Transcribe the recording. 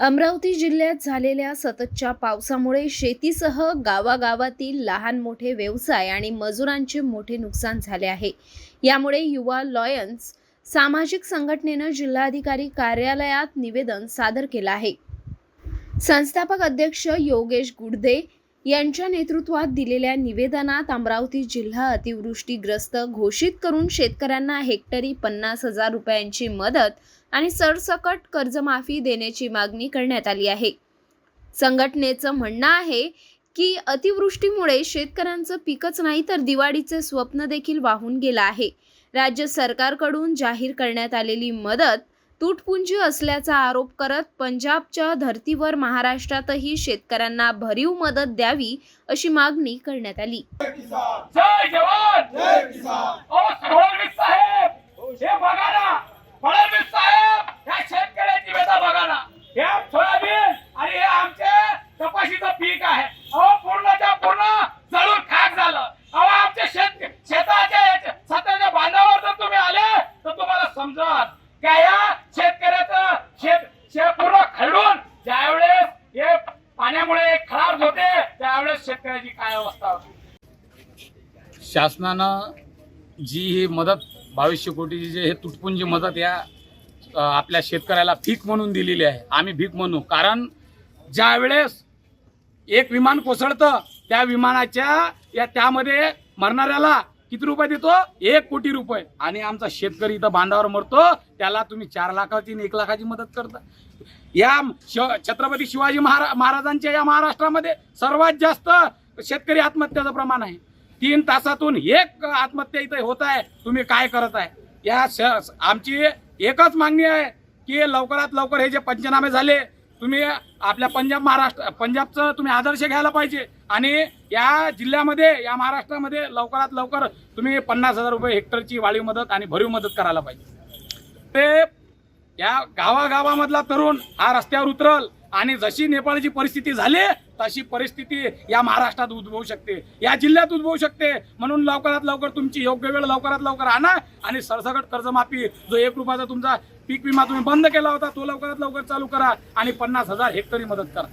अमरावती जिल्ह्यात झालेल्या सततच्या पावसामुळे शेतीसह गावागावातील लहान मोठे व्यवसाय आणि मजुरांचे मोठे नुकसान झाले आहे. यामुळे युवा लॉयन्स सामाजिक संघटनेनं जिल्हाधिकारी कार्यालयात निवेदन सादर केलं आहे. संस्थापक अध्यक्ष योगेश गुडदे यांच्या नेतृत्वात दिलेल्या निवेदनात अमरावती जिल्हा अतिवृष्टीग्रस्त घोषित करून शेतकऱ्यांना हेक्टरी पन्नास हजार रुपयांची मदत आणि सरसकट कर्जमाफी देण्याची मागणी करण्यात आली आहे. संघटनेचं म्हणणं आहे की अतिवृष्टीमुळे शेतकऱ्यांचं पिकच नाही तर दिवाळीचे स्वप्न देखील वाहून गेलं आहे. राज्य सरकारकडून जाहीर करण्यात आलेली मदत तुटपुंजी असल्याचा आरोप करत पंजाबच्या धर्तीवर महाराष्ट्रातही शेतकऱ्यांना भरीव मदत द्यावी अशी मागणी करण्यात आली. जय जवान! जय किसान! ओ फडणवीस साहेब! हे बघा ना फडणवीस साहेब! या शेतकऱ्याची व्यथा बघा ना हे सोयाबीन आणि हे आमचे कपाशीचं पीक आहे. अहो पूर्णच्या पूर्ण जळून खाक झालं. अहो आमचे शेत शेताच्या याच्या- स्वतःच्या बांधावर जर तुम्ही आले तर तुम्हाला समजत का पूर्ण खरडून ज्यावेळेस हे पाण्यामुळे खराब होते त्यावेळेस शेतकऱ्याची काय अवस्था होती? शासनानं जी ही मदत बावीसशे कोटीची जे हे तुटपुंजी मदत या आपल्या शेतकऱ्याला भीक म्हणून दिलेली आहे. आम्ही भीक म्हणू. कारण ज्यावेळेस एक विमान कोसळतं त्या विमानाच्या या त्यामध्ये मरणाऱ्याला किती रुपये देतो? एक कोटी रुपये. आणि आमचा शेतकरी इथं बांधावर मरतो त्याला तुम्ही चार लाखाची आणि एक लाखाची मदत करता. या छत्रपती शिवाजी महारा महाराजांच्या या महाराष्ट्रामध्ये सर्वात जास्त शेतकरी आत्महत्याचं प्रमाण आहे. तीन तासातून एक आत्महत्या इथे होत आहे. तुम्ही काय करत आहे? या श आमची एकच मागणी आहे की लवकरात लवकर हे जे पंचनामे झाले तुम्ही आपल्या पंजाब महाराष्ट्र पंजाबचं तुम्ही आदर्श घ्यायला पाहिजे. आणि या जिल्ह्यामध्ये या महाराष्ट्रामध्ये लवकरात लवकर तुम्ही पन्नास हजार रुपये हेक्टरची वाढीव मदत आणि भरीव मदत करायला पाहिजे. ते या गावागावामधला तरुण हा रस्त्यावर उतरल आणि जशी नेपाळची परिस्थिती झाली तशी परिस्थिती या महाराष्ट्रात उद्भवू शकते. या जिल्ह्यात उद्भवू शकते. म्हणून लवकरात लवकर तुमची योग्य वेळ लवकरात लवकर आणा आणि सरसकट कर्जमाफी जो एक रुपयाचा तुमचा पीक विमा तुम्ही बंद केला होता तो लवकरात लवकर चालू करा आणि पन्नास हजार हेक्टरी मदत करा.